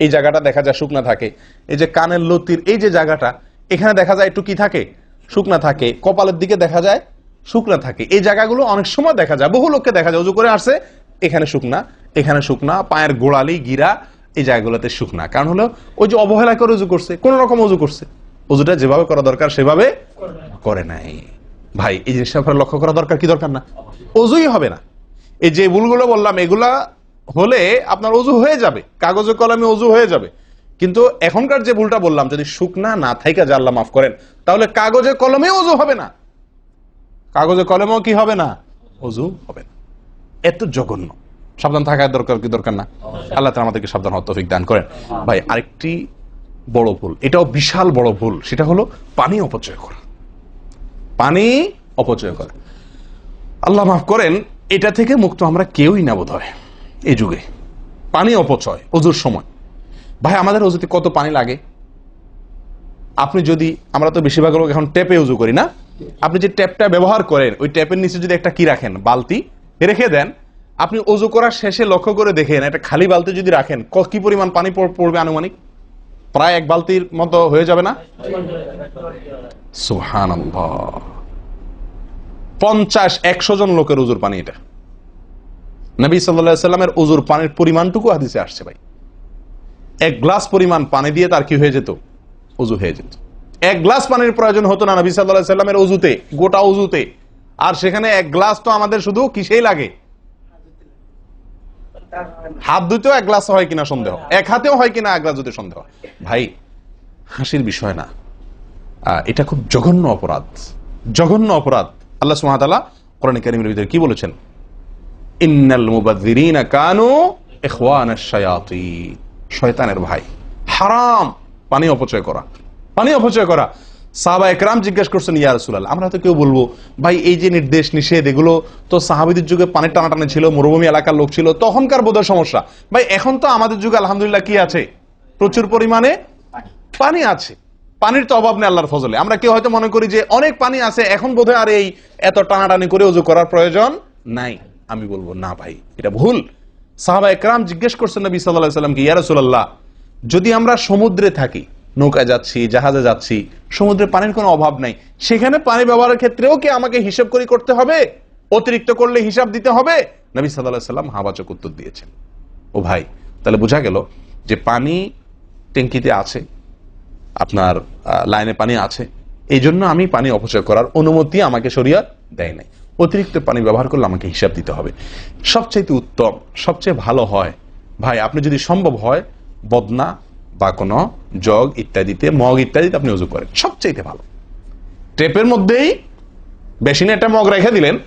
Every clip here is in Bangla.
এই জায়গাটা দেখা যায় শুকনা থাকে। এই যে কানের লতির এই যে জায়গাটা, এখানে দেখা যায় একটু কি থাকে? শুকনা থাকে। কপালের দিকে দেখা যায় শুকনা থাকে। এই জায়গাগুলো অনেক সময় দেখা যায়। বহু লোককে দেখা যায়, উজু করে আসছে, এখানে শুকনা এখানে শুকনা, পায়ের গোড়ালি, গিরা, এই জায়গাগুলোতে শুকনা। কারণ হলো, ওই যে অবহেলা করে উজু করছে, কোন রকম উজু করছে। উজুটা যেভাবে করা দরকার, সেভাবে করে নাই। ভাই, এই জিনিসটা লক্ষ্য করা দরকার কি দরকার না? অজুই হবে না। এই যে ভুলগুলো বললাম, এগুলা হলে আপনার অজু হয়ে যাবে, কাগজে কলমে অজু হয়ে যাবে। কিন্তু এখনকার যে ভুলটা বললাম, যদি শুকনা না থাইকা যে আল্লাহ মাফ করেন, তাহলে কাগজে কলমে অজু হবে না। কাগজে কলমেও কি হবে না? অজু হবে না। এত জঘন্য। সাবধান থাকার দরকার কি দরকার না? আল্লাহ তাআলা আমাদেরকে সাবধান হওয়ার দান করেন। ভাই, আরেকটি বড় ভুল, এটাও বিশাল বড় ভুল, সেটা হলো পানি অপচয় করা। পানি অপচয় করা। আল্লাহ মাফ করেন, এটা থেকে মুক্ত আমরা কেউই না বোধ হয় এই যুগে। পানি অপচয়, অজুর সময়। ভাই, আমাদের অজুতে কত পানি লাগে? আপনি যদি, আমরা তো বেশিরভাগ লোক এখন ট্যাপে উজু করি, না? আপনি যে ট্যাপটা ব্যবহার করেন, ওই ট্যাপের নিচে যদি একটা কি রাখেন, বালতি, রেখে দেন, আপনি অজু করার শেষে লক্ষ্য করে দেখেন, একটা খালি বালতি যদি রাখেন, ক- পরিমাণ পানি পড়বে আনুমানিক? প্রায় এক বালতির মতো হয়ে যাবে, না? সুহান পঞ্চাশ, একশো জন লোকের উজুর পানি এটা। নবী সাল্লামের উজুর পানির পরিমাণটুকু হাদিসে আসছে ভাই। এক গ্লাস পরিমাণ পানি দিয়ে তার কি হয়ে যেত? উজু হয়ে যেত। এক গ্লাস পানির প্রয়োজন হতো না নবী সাল্লাহ সাল্লামের উজুতে, গোটা উজুতে। আর সেখানে এক গ্লাস তো আমাদের শুধু কিসেই লাগে? হাত দুতেও এক গ্লাস হয় কিনা সন্দেহ। এক হাতেও হয় কিনা এক গ্লাস ধুতে সন্দেহ। ভাই, হাসির বিষয় না। এটা খুব জঘন্য অপরাধ। জঘন্য অপরাধ। আল্লাহ সুহাতালা কোরআন কারিমের ভিতরে কি বলেছেন? ইন্নাল মুবাযযিরিনা কানু ইখওয়ানাশ শায়াতিন। শয়তানের ভাই। হারাম। পানি অপচয় করা। পানি অপচয় করা। সাহাবা একরাম জিজ্ঞেস করছেন ইয়া রাসূলুল্লাহ আমরা তো কেউ বলব ভাই এই যে নির্দেশ নিষেধ এগুলো তো সাহাবীদের যুগে পানির টানাটানি ছিল মরুভূমি এলাকার লোক ছিল তখনকার বোধহয় সমস্যা। ভাই এখন তো আমাদের যুগে আলহামদুলিল্লাহ কি আছে? প্রচুর পরিমাণে পানি। আছে। পানির তো অভাব নেই আল্লাহর ফজলে। আমরা কেউ হয়তো মনে করি যে অনেক পানি আছে এখন বোধহয় আর এই এত টানাটানি করে উজু করার প্রয়োজন নাই। আমি বলব, না ভাই, এটা ভুল। সাহাবা একরাম জিজ্ঞেস করছেন নবী সাল্লাহ সাল্লামকে ইয়া রাসূলুল্লাহ, যদি আমরা সমুদ্রে থাকি, নৌকায় যাচ্ছি, জাহাজে যাচ্ছি, সমুদ্রে পানির কোনো অভাব নাই, সেখানে পানি ব্যবহারের ক্ষেত্রেও কি আমাকে হিসাব করি করতে হবে? অতিরিক্ত করলে হিসাব দিতে হবে? নবী সাল্লাহ সাল্লাম হাবাচক উত্তর দিয়েছেন, ও ভাই, তাহলে বোঝা গেল যে পানি ট্যাঙ্কিতে আছে, আপনার লাইনে পানি আছে এই জন্য আমি পানি অপচয় করার অনুমতি আমাকে শরিয়া দেয় নাই। অতিরিক্ত পানি ব্যবহার করলে আমাকে হিসাব দিতে হবে। সবচাইতে উত্তম, সবচেয়ে ভালো হয়, ভাই, আপনি যদি সম্ভব হয়, বদনা বা কোনো জগ ইত্যাদিতে, মগ ইত্যাদিতে আপনি উজু করেন, সবচাইতে ভালো। টেপের মধ্যেই বেশি বেসিনে একটা মগ রেখে দিলেন,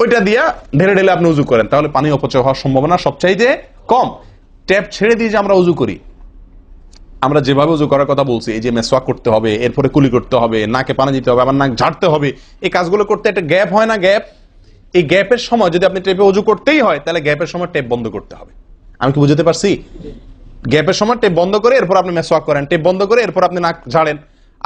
ওইটা দিয়া ঢেলে ঢেলে আপনি উজু করেন, তাহলে পানি অপচয় হওয়ার সম্ভাবনা সবচাইতে কম। ট্যাপ ছেড়ে দিয়ে যে আমরা উজু করি আমরা যেভাবে উজু করার কথা বলছি, এই যে মেসওয়াক করতে হবে, এরপরে কুলি করতে হবে, নাকে পানি দিতে হবে, আবার নাক ঝাড়তে হবে, এই কাজগুলো করতে একটা গ্যাপ হয় না, গ্যাপ। এই গ্যাপের সময় যদি আপনি টেপে উজু করতেই হয়, তাহলে গ্যাপের সময় টেপ বন্ধ করতে হবে। আমি কি বুঝতে পারছি? গ্যাপের সময় টেপ বন্ধ করে এরপর আপনি মেসওয়াক করেন টেপ বন্ধ করে এরপর আপনি নাক ঝাড়েন।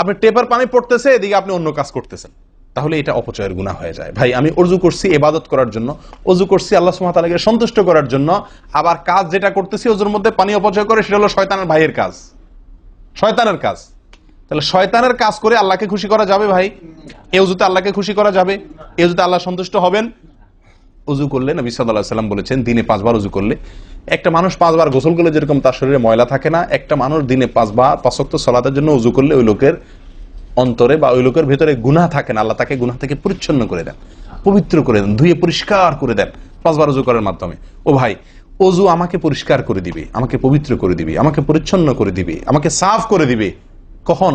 আপনি টেপার পানি পড়তেছে, এদিকে আপনি অন্য কাজ করতেছেন। তাহলে এটা অপচয়ের গুণা হয়ে যায়। ভাই, আমি অজু করছি এবাদত করার জন্য অজু করছি আল্লাহ সুমাতালাকে সন্তুষ্ট করার জন্য, আবার কাজ যেটা করতেছি ওজুর মধ্যে পানি অপচয় করে, সেটা হলো শয়তানের ভাইয়ের কাজ। শয়তানের কাজ। তাহলে শয়তানের কাজ করে আল্লাহকে খুশি করা যাবে ভাই? এ উজুতে আল্লাহকে খুশি করা যাবে? এ উজুতে আল্লাহ সন্তুষ্ট হবেন? উজু করলে নবী সাল্লাহ সাল্লাম বলেছেন, দিনে পাঁচবার উজু করলে। একটা মানুষ পাঁচবার গোসল করলে যেরকম তার শরীরে ময়লা থাকে না, একটা মানুষ দিনে পাঁচবার পাঁচক্ত সলাতের জন্য উজু করলে ওই লোকের অন্তরে বা ওই লোকের ভেতরে গুনাহ থাকে না। আল্লাহ তাকে গুনাহ থেকে পরিচ্ছন্ন করে দেন, পবিত্র করে দেন, ধুয়ে পরিষ্কার করে দেন পাঁচবার উজু করার মাধ্যমে। ও ভাই অজু আমাকে পরিষ্কার করে দিবে, আমাকে পবিত্র করে দিবে, আমাকে পরিচ্ছন্ন করে দিবে, আমাকে সাফ করে দিবে। কখন?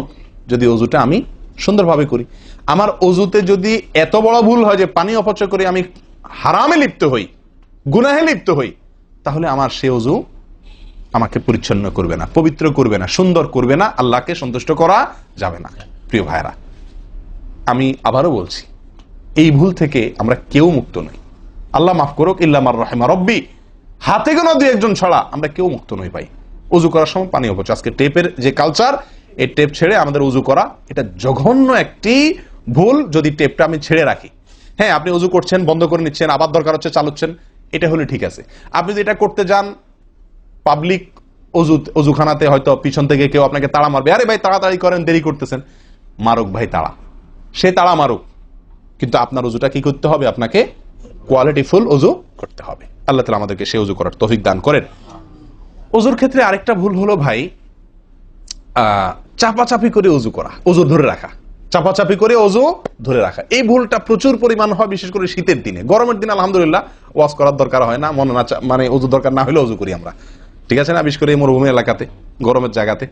যদি অজুটা আমি সুন্দরভাবে করি। আমার অজুতে যদি এত বড় ভুল হয় যে পানি অপচয় করে আমি হারামে লিপ্ত হই, গুনাহে লিপ্ত হই, তাহলে আমার সে অজু আমাকে পরিচ্ছন্ন করবে না, পবিত্র করবে না, সুন্দর করবে না, আল্লাহকে সন্তুষ্ট করা যাবে না। প্রিয় ভাইরা আমি আবারও বলছি, এই ভুল থেকে আমরা কেউ মুক্ত নই। আল্লাহ মাফ করুক ইল্লামার রহেমা রব্বি হাতে গোনা দুই একজন ছাড়া আমরা কেউ মুক্ত নই ভাই। উজু করার সময় পানি অপচয়। আজকে টেপের যে কালচার এই টেপ ছেড়ে আমাদের উজু করা, এটা জঘন্য একটি ভুল যদি টেপটা আমি ছেড়ে রাখি। হ্যাঁ আপনি উজু করছেন, বন্ধ করে নিচ্ছেন, আবার দরকার হচ্ছে চালুচ্ছেন, এটা হলে ঠিক আছে। আপনি যদি এটা করতে যান পাবলিক অজু অজুখানাতে হয়তো পিছন থেকে কেউ আপনাকে তাড়া মারবে। আরে ভাই, তাড়াতাড়ি করেন, দেরি করতেছেন। মারুক ভাই, তাড়া। সে তাড়া মারুক। কিন্তু আপনার অজুটা কি করতে হবে? আপনাকে কোয়ালিটিফুল অজু করতে হবে। আল্লাহ তালা আমাদেরকে সে অজু করার তৌফিক দান করেন। অজুর ক্ষেত্রে আরেকটা ভুল হলো ভাই চাপাচাপি করে অজু করা অজু ধরে রাখা। চাপাচাপি করে অজু ধরে রাখা। এই ভুলটা প্রচুর পরিমাণ হয়, বিশেষ করে শীতের দিনে। গরমের দিনে আলহামদুলিল্লাহ ওয়াশ করার দরকার হয় না, মনে না মানে অজু দরকার না হলে অজু করি আমরা। ঠিক আছে না? বিশেষ করে মরুভূমি এলাকাতে, গরমের জায়গাতে।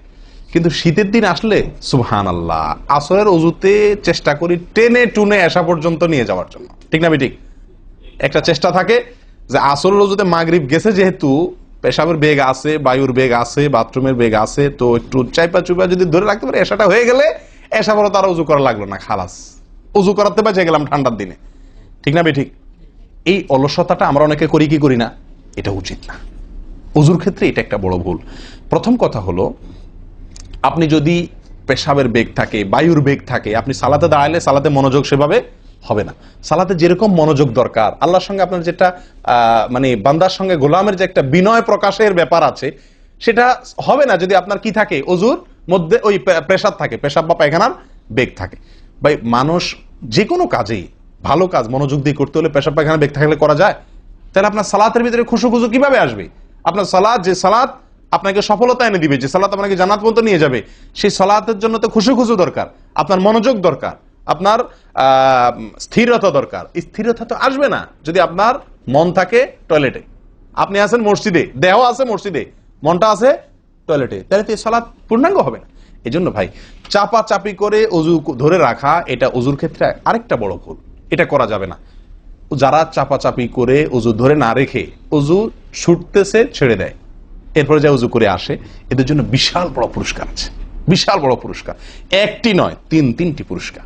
কিন্তু শীতের দিন আসলে সুবহান আল্লাহ আসরের অজুতে চেষ্টা করি টেনে টুনে আসা পর্যন্ত নিয়ে যাওয়ার জন্য। ঠিক না ঠিক? একটা চেষ্টা থাকে যে আসরের অজুতে মাগরিব গেছে যেহেতু, পেশাবের বেগ আছে, বায়ুর বেগ আছে, বাথরুমের বেগ আছে, তো একটু চাইপা চুপা যদি ধরে রাখতে পারে এসাটা হয়ে গেলে এসা বড় তারা উজু করা লাগল না, খালাস। উজু করাতে বেঁচে গেলাম ঠান্ডার দিনে। ঠিক না ঠিক এই অলসতাটা আমরা অনেকে করি, কি করি না? এটা উচিত না। উজুর ক্ষেত্রে এটা একটা বড় ভুল। প্রথম কথা হলো, আপনি যদি পেশাবের বেগ থাকে, বায়ুর বেগ থাকে, আপনি সালাতে দাঁড়ালে সালাতে মনোযোগ সেভাবে হবে না। সালাতে যেরকম মনোযোগ দরকার, আল্লাহর সঙ্গে আপনার যেটা মানে বান্দার সঙ্গে গোলামের যে একটা বিনয় প্রকাশের ব্যাপার আছে, সেটা হবে না যদি আপনার কি থাকে? অজুর মধ্যে ওই প্রেশার থাকে। পেশাব বা পায়খানার বেগ থাকে। ভাই, মানুষ যে কোনো কাজেই, ভালো কাজ, মনোযোগ দিয়ে করতে হলে পেশাব পায়খানা বেগ থাকলে করা যায়। তাহলে আপনার সালাতের ভিতরে খুশু খুশু কীভাবে আসবে? আপনার সালাদ যে সালাদ আপনাকে সফলতা এনে দিবে, যে সালাত আপনাকে জানাত পর্যন্ত নিয়ে যাবে, সেই সালাতের জন্য তো খুশু খুশু দরকার, আপনার মনোযোগ দরকার। আপনার স্থিরতা দরকার। স্থিরতা তো আসবে না যদি আপনার মন থাকে টয়লেটে আপনি আছেন মসজিদে, দেহ আছে মসজিদে, মনটা আছে টয়লেটে তাহলে তো সালাদ পূর্ণাঙ্গ হবে না। এই জন্য ভাই চাপা চাপি করে অজু ধরে রাখা, এটা অজুর ক্ষেত্রে আরেকটা বড় ভুল। এটা করা যাবে না। যারা চাপাচাপি করে অজু ধরে না রেখে অজু ছুটতেছে, ছেড়ে দেয়। এরপরে যা উজু করে আসে, এদের জন্য বিশাল বড় পুরস্কার আছে। বিশাল বড় পুরস্কার। একটি নয়, তিন তিনটি পুরস্কার।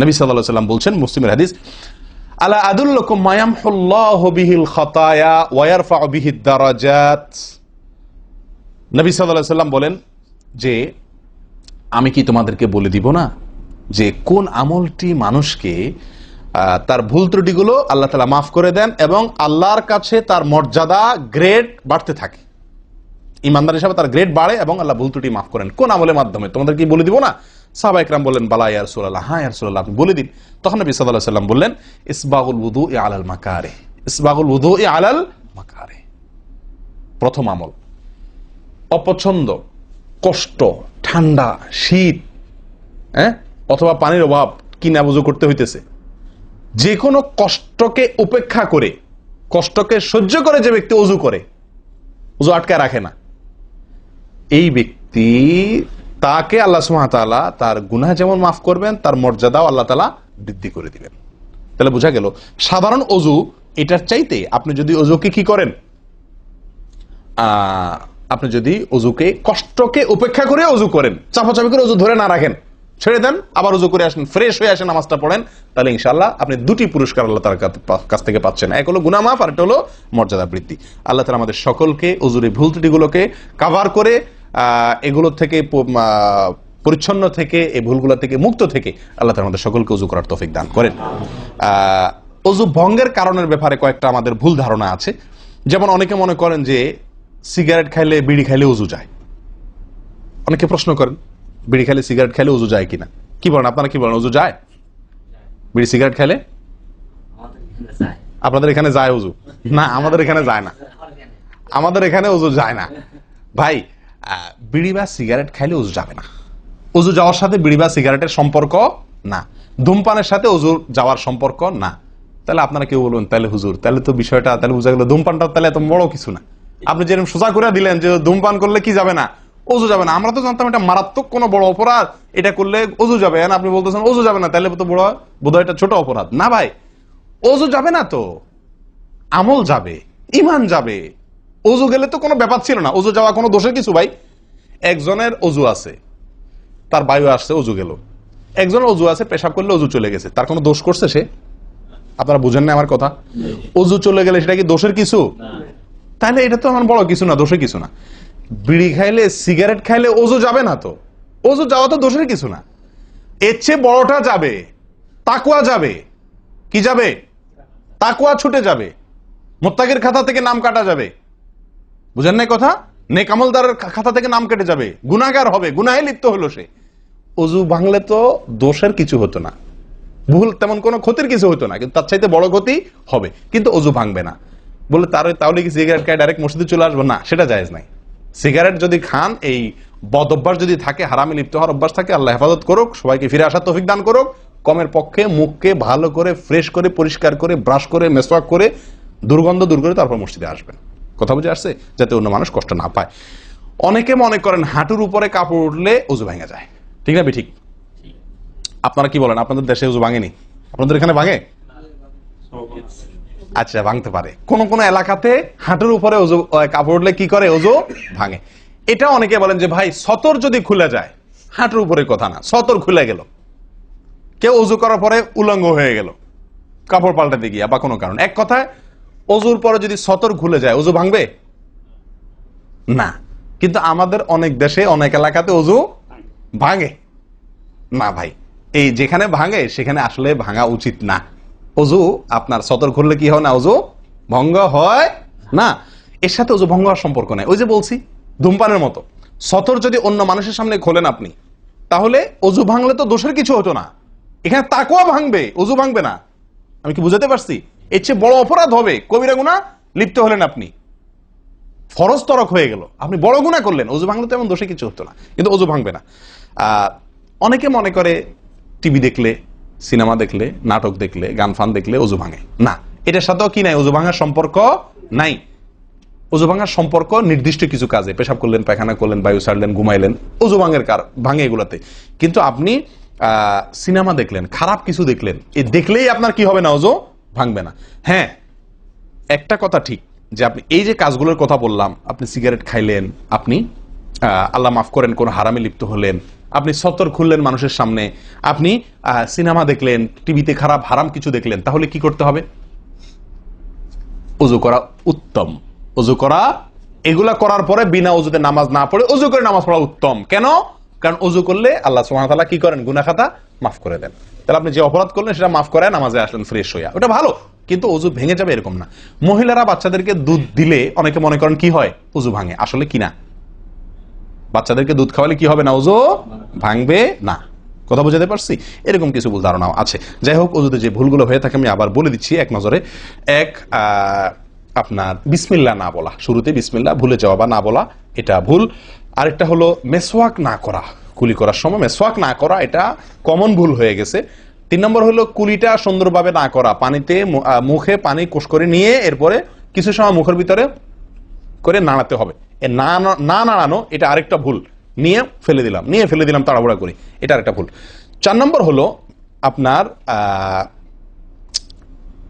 নবী সাল্লাম বলছেন, মুসলিমের হাদিস, আলা আদুল্লাকুম মায়ামহুল্লাহু বিহিল খাতায়া ওয়া ইয়ারফাউ বিহিদ বলেন, যে, আমি কি তোমাদেরকে বলে দিব না যে কোন আমলটি মানুষকে তার ভুল ত্রুটিগুলো আল্লাহ তালা মাফ করে দেন এবং আল্লাহর কাছে তার মর্যাদা গ্রেড বাড়তে থাকে? ইমানদার হিসাবে তার গ্রেড বাড়ে এবং আল্লাহ ভুল ত্রুটি মাফ করেন। কোন আমলের মাধ্যমে? তোমাদের কি বলে দিব না? সাহবা ইকরাম বললেন, বালা ইয়ার সুল্লাহ হ্যাঁ ইয়ার সুল্লাহ আপনি বলে দিন। তখন নবী সাল্লাহ সাল্লাম বললেন, ইসবাগুল উদু এ আলাল মাকারে। ইসবাগুল উদু এ আলাল মাকারে। প্রথম আমল। অপছন্দ, কষ্ট, ঠান্ডা, শীত হ্যাঁ অথবা পানির অভাব কিনা বুঝো করতে হইতেছে। যে কোনো কষ্টকে উপেক্ষা করে, কষ্টকে সহ্য করে যে ব্যক্তি অজু করে, অজু আটকায় রাখে না। এই ব্যক্তি তাকে আল্লাহ সুহাতালা তার গুনাহ যেমন মাফ করবেন, তার মর্যাদাও আল্লাহ তালা বৃদ্ধি করে দিবেন। তাহলে বোঝা গেল, সাধারণ অজু এটার চাইতে আপনি যদি অজুকে কি করেন? আপনি যদি অজুকে কষ্টকে উপেক্ষা করে অজু করেন, চাপাচাপি করে অজু ধরে না রাখেন, ছেড়ে দেন, আবার অজু করে আসেন, ফ্রেশ হয়ে আসেন নামাজটা পড়েন, তাহলে ইনশাল্লাহ আপনি দুটি পুরস্কার আল্লাহ তার কাছ থেকে পাচ্ছেন। এক হলো গুনাহ মাফ, আর একটা হলো মর্যাদা বৃদ্ধি। আল্লাহ তালা আমাদের সকলকে অজুরে ভুল ত্রুটিগুলোকে কাভার করে আহ, এগুলোর থেকে পরিচ্ছন্ন থেকে এই ভুলগুলো থেকে মুক্ত থেকে আল্লাহ তালা আমাদের সকলকে অজু করার তৌফিক দান করেন। অজু ভঙ্গের কারণের ব্যাপারে কয়েকটা আমাদের ভুল ধারণা আছে। যেমন অনেকে মনে করেন যে সিগারেট খাইলে বিড়ি খাইলে উজু যায়। অনেকে প্রশ্ন করেন বিড়ি খাইলে সিগারেট খাইলে উজু যায় কিনা? কি বলেন আপনারা কি বলেন উজু যায়? বিড়ি সিগারেট খাইলে? আপনাদের এখানে যায় উজু? না আমাদের এখানে যায় না। আমাদের এখানে উজু যায় না। ভাই বিড়ি বা সিগারেট খাইলে উজু যাবে না। উজু যাওয়ার সাথে বিড়ি বা সিগারেটের সম্পর্ক না। ধূমপানের সাথে উজু যাওয়ার সম্পর্ক না। তাহলে আপনারা কেউ বলবেন, তাহলে হুজুর, তাহলে তো বিষয়টা, তাহলে বোঝা গেল ধূমপানটা তাহলে এত বড় কিছু না। আপনি যেরকম সোজা করে দিলেন যে ধূমপান করলে কি যাবে না? অজু যাবে না। আমরা তো জানতাম এটা মারাত্মক কোনো বড় অপরাধ। এটা করলে অজু যাবে। আর আপনি বলতেছেন অজু যাবে না, তাহলে তো বড়, বোধহয় এটা ছোট অপরাধ। না ভাই অজু যাবে না তো। আমল যাবে ইমান যাবে। অজু গেলে তো কোনো ব্যাপার ছিল না। অজু যাওয়া কোনো দোষের কিছু ভাই? একজনের অজু আছে তার বায়ু আসছে অজু গেল। একজনের অজু আছে পেশাব করলে অজু চলে গেছে। তার কোনো দোষ করছে সে? আপনারা বুঝেন না আমার কথা? অজু চলে গেলে সেটা কি দোষের কিছু? তাহলে এটা তো আমার বড় কিছু না দোষের কিছু না। বিড়ি খাইলে সিগারেট খাইলে অজু যাবে না তো? অজু যাওয়া তো দোষের কিছু না। এর চেয়ে বড়টা যাবে তাকুয়া যাবে। কি যাবে? তাকুয়া ছুটে যাবে। মোত্তাকের খাতা থেকে নাম কাটা যাবে। বুঝেন না এই কথা নেকামলদারের খাতা থেকে নাম কেটে যাবে। গুনাগার হবে, গুনাহে লিপ্ত হলো সে। অজু ভাঙলে তো দোষের কিছু হতো না। ভুল তেমন কোনো ক্ষতির কিছু হতো না, কিন্তু তার চাইতে বড় ক্ষতি হবে। কিন্তু অজু ভাঙবে না। বলে তার তাহলে কি সিগারেট খায় ডাইরেক্ট মসজিদে চলে আসব? না, সেটা জায়েজ নাই। সিগারেট যদি খান, এই বদ অভ্যাস যদি থাকে, হারামে লিপ্ত হওয়ার অভ্যাস থাকে, আল্লাহ হেফাজত করুক, সবাইকে ফিরে আসার তৌফিক দান করুক, কমের পক্ষে মুখকে ভালো করে ফ্রেশ করে, পরিষ্কার করে ব্রাশ করে মেসওয়াক করে, দুর্গন্ধ দূর করে তারপর মসজিদে আসবেন। কথা বুঝে আসছে? যাতে অন্য মানুষ কষ্ট না পায়। অনেকে মনে করেন হাঁটুর উপরে কাপড় উঠলে উজু ভেঙে যায়। ঠিক না ঠিক আপনারা কি বলেন? আপনাদের দেশে উজু ভাঙেনি? আপনাদের এখানে ভাঙে? আচ্ছা ভাঙতে পারে। কোন কোন এলাকাতে হাঁটুর উপরে ওজু কাপড় উঠলে কি করে? ওজু ভাঙে। এটা অনেকে বলেন যে, ভাই, সতর যদি খুলে যায়, হাঁটুর উপরে কথা না, সতর খুলে গেল। কেউ অজু করার পরে উলঙ্গ হয়ে গেল, কাপড় পাল্টাতে গিয়া, বা কোনো কারণ। এক কথায় অজুর পরে যদি সতর খুলে যায়, অজু ভাঙবে? না। কিন্তু আমাদের অনেক দেশে, অনেক এলাকাতে অজু ভাঙে। না ভাই, এই যেখানে ভাঙে, সেখানে আসলে ভাঙা উচিত না। অজু আপনার সতর খুললে কি হয় না? অজু ভঙ্গ হয় না। এর সাথে অজু ভঙ্গ হওয়ার সম্পর্ক নেই। ওই যে বলছি, ধূমপানের মতো। সতর যদি অন্য মানুষের সামনে খোলেন আপনি, তাহলে অজু ভাঙলে তো দোষের কিছু হতো না। এখানে তাকুয়া ভাঙবে, অজু ভাঙবে না। আমি কি বুঝাতে পারছি? এর চেয়ে বড় অপরাধ হবে। কবিরা গুণা, লিপ্ত হলেন আপনি। ফরজ তরক হয়ে গেল। আপনি বড় গুণা করলেন। অজু ভাঙলে তো এমন দোষে কিছু হতো না। কিন্তু অজু ভাঙবে না। অনেকে মনে করে, টিভি দেখলে, সিনেমা দেখলে, নাটক দেখলে, গান ফান দেখলে অজু ভাঙে। না এটার সাথেও কি নাই? অজু ভাঙার সম্পর্ক নাই। অজু ভাঙার সম্পর্ক নির্দিষ্ট কিছু কাজে। পেশাব করলেন, পায়খানা করলেন, বায়ু ছাড়লেন ঘুমাইলেন। অজু ভাঙের কার, ভাঙে এগুলাতে। কিন্তু আপনি সিনেমা দেখলেন, খারাপ কিছু দেখলেন। এই দেখলেই আপনার কি হবে না অজু? ভাঙবে না। হ্যাঁ একটা কথা ঠিক, যে আপনি এই যে কাজগুলোর কথা বললাম, আপনি সিগারেট খাইলেন, আপনি আল্লাহ মাফ করেন, কোন হারামে লিপ্ত হলেন, আপনি সতর খুললেন মানুষের সামনে, আপনি সিনেমা দেখলেন, টিভিতে খারাপ, হারাম কিছু দেখলেন, তাহলে কি করতে হবে? অজু করা উত্তম। অজু করা, এগুলা করার পরে বিনা অজুতে নামাজ না পড়ে অজু করে নামাজ পড়া উত্তম। কেন? কারণ অজু করলে আল্লাহ সুহামতাল্লাহ কি করেন? গুনা খাতা মাফ করে দেন। তাহলে আপনি যে অপরাধ করলেন সেটা মাফ করে নামাজে আসলেন ফ্রেশ হইয়া। ওটা ভালো, কিন্তু অজু ভেঙে যাবে এরকম না। মহিলারা বাচ্চাদেরকে দুধ দিলে অনেকে মনে করেন কি হয়? অজু ভাঙে। আসলে কি না? বাচ্চাদেরকে দুধ খাওয়ালে কি হবে না ওজো ভাঙবে না। কথা বুঝাতে পারছি? এরকম কিছু ভুল ধারণাও আছে। যাই হোক ওজুতে যে ভুলগুলো হয়ে থাকে, আমি আবার বলে দিচ্ছি এক নজরে। এক আপনার বিসমিল্লা না বলা। শুরুতে বিসমিল্লা, ভুলে যাওয়া বা না বলা, এটা ভুল। আরেকটা হলো মেসওয়াক না করা। কুলি করার সময় মেসওয়াক না করা, এটা কমন ভুল হয়ে গেছে। তিন নম্বর হলো কুলিটা সুন্দরভাবে না করা, পানিতে মুখে পানি কোষ করে নিয়ে এরপরে কিছু সময় মুখের ভিতরে করে নাড়াতে হবে। এ না- না নাড়ানো, এটা আরেকটা ভুল। নিয়ে ফেলে দিলাম, নিয়ে ফেলে দিলাম, তাড়াহুড়া করি, এটা আরেকটা ভুল। চার নম্বর হলো আপনার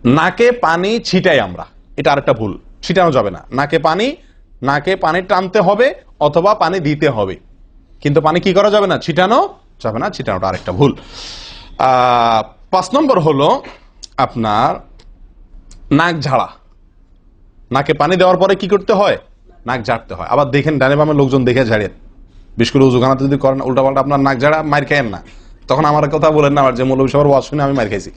নাকে পানি ছিটাই আমরা, এটা আরেকটা ভুল, ছিটানো যাবে না। নাকে পানি নাকে পানি টানতে হবে অথবা পানি দিতে হবে। কিন্তু পানি কি করা যাবে না? ছিটানো যাবে না, ছিটানোটা আরেকটা ভুল। পাঁচ নম্বর হলো আপনার নাক ঝাড়া। নাকে পানি দেওয়ার পরে কি করতে হয়? নাক ঝাড়তে হয়। আবার দেখেন, ডানে বামে লোকজন দেখে ঝাড়েন বিশেষ করে যদি করেন, উল্টাপাল্টা আপনার নাক ঝাড়া মার খায়েন না। তখন আমার কথা বলেন না, আমার যে মৌলবী সবার ওয়াজ শুনে আমি মার খাইছি।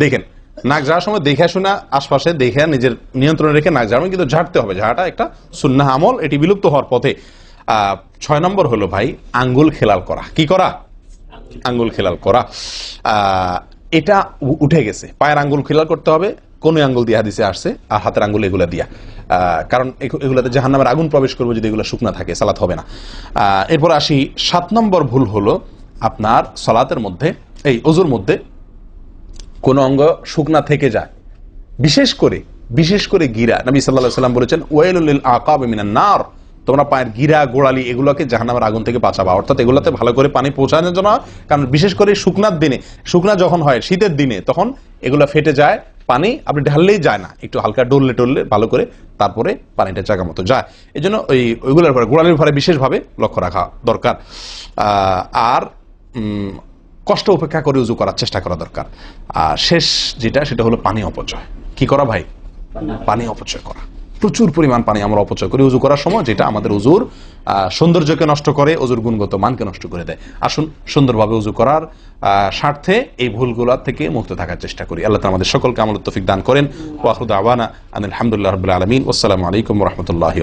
দেখেন, নাক ঝাড়ার সময় দেখে শুনে আশপাশে দেখে নিজের নিয়ন্ত্রণে রেখে নাক ঝাড়বেন, কিন্তু ঝাড়তে হবে। ঝাড়াটা একটা সুন্নাহ আমল, এটি বিলুপ্ত হওয়ার পথে। ছয় নম্বর হলো ভাই, আঙ্গুল খেলাল করা। কি করা? আঙ্গুল খেলাল করা। এটা উঠে গেছে। পায়ের আঙ্গুল খেলাল করতে হবে, কোন আঙ্গুল দিয়ে হাদিসে আসছে, আর হাতের আঙ্গুল এগুলা দিয়া। কারণ এগু- এগুলাতে জাহান্নামের আগুন প্রবেশ করব যদি এগুলো শুকনা থাকে, সালাত হবে না। এরপর আসি, সাত নম্বর ভুল হলো আপনার সালাতের মধ্যে, এই অজুর মধ্যে কোন অঙ্গ শুকনা থেকে যায়। বিশেষ করে বিশেষ করে গিরা। নবী সাল্লাহ সাল্লাম বলেছেন ওয়েলুল আকাব মিনান নার। তোমরা পায়ের গিরা, গোড়ালি এগুলোকে জাহান্নামের আগুন থেকে বাঁচাবা। অর্থাৎ এগুলোতে ভালো করে পানি পৌঁছানোর জন্য, কারণ বিশেষ করে শুকনার দিনে, শুকনা যখন হয় শীতের দিনে, তখন এগুলো ফেটে যায়, পানি আপনি ঢাললেই যায় না। একটু হালকা ডললে টললে ভালো করে তারপরে পানিটা জায়গা মতো যায়। এই জন্য ওই ওইগুলোর পরে, গোড়ালির পরে বিশেষভাবে লক্ষ্য রাখা দরকার। আর কষ্ট উপেক্ষা করে উজু করার চেষ্টা করা দরকার। আর শেষ যেটা, সেটা হলো পানি অপচয়। কি করা ভাই? পানি অপচয় করা। প্রচুর পরিমাণ পানি আমরা অপচয় করি। উজু করার সময় যেটা আমাদের উজুর সৌন্দর্যকে নষ্ট করে, উজুর গুণগত মানকে নষ্ট করে দেয়। আসুন সুন্দরভাবে উজু করার স্বার্থে এই ভুলগুলোর থেকে মুক্ত থাকার চেষ্টা করি। আল্লাহ আমাদের সকলকে আমল তফিক দান করেন। ওয়াহুদ আওয়ানা আলহামদুলিল্লাহ রবিল আলমিন। আসসালামু আলাইকুম রহমতুল্লাহ